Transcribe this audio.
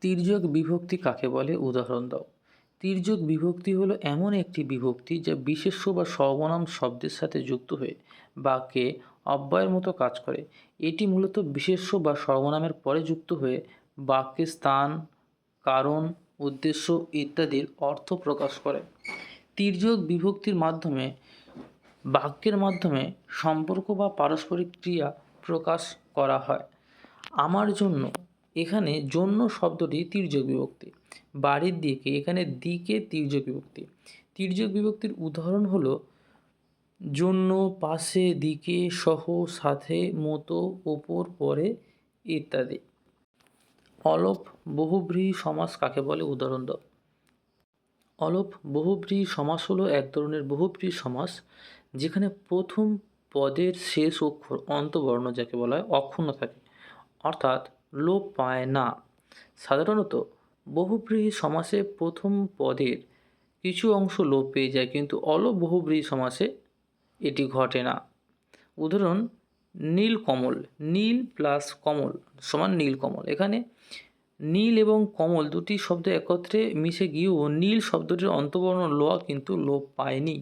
তির্যক বিভক্তি কাকে বলে? উদাহরণ দাও। তির্যক বিভক্তি হলো এমন একটি বিভক্তি যা বিশেষ্য বা সর্বনাম শব্দের সাথে যুক্ত হয়ে বাক্যে অব্যয়ের মতো কাজ করে। এটি মূলত বিশেষ্য বা সর্বনামের পরে যুক্ত হয়ে বাক্যের স্থান, কারণ, উদ্দেশ্য ইত্যাদির অর্থ প্রকাশ করে। তির্যক বিভক্তির মাধ্যমে, বাক্যের মাধ্যমে সম্পর্ক বা পারস্পরিক ক্রিয়া প্রকাশ করা হয়। আমার জন্য এখানে জন্য শব্দটি তির্যক বিভক্তি। বাড়ির দিকে এখানে দিকে তির্যক বিভক্তি। তির্যক বিভক্তির উদাহরণ হলো, জন্য, পাশে, দিকে, সহ, সাথে, মতো, ওপর, পরে ইত্যাদি। অলপ বহুব্রীহি সমাস কাকে বলে? উদাহরণ দাও। অলপ বহুব্রীহি সমাস হলো এক ধরনের বহুব্রীহি সমাস যেখানে প্রথম পদের শেষ অক্ষর অন্তবর্ণ যাকে বলা হয়, অক্ষুণ্ণ থাকে। অর্থাৎ লোপ পায় না। সাধারণত বহুব্রীহি সমাসে প্রথম পদের কিছু অংশ লোপ পেয়ে যায়, কিন্তু অলপ বহুব্রীহি সমাসে এটি ঘটে না। উদাহরণ, নীল কমল, নীল প্লাস কমল সমান নীল কমল। এখানে নীল এবং কমল দুটি শব্দ একত্রে মিশে গিয়েও নীল শব্দটির অন্তবর্ণ ল কিন্তু লোপ পায়নি।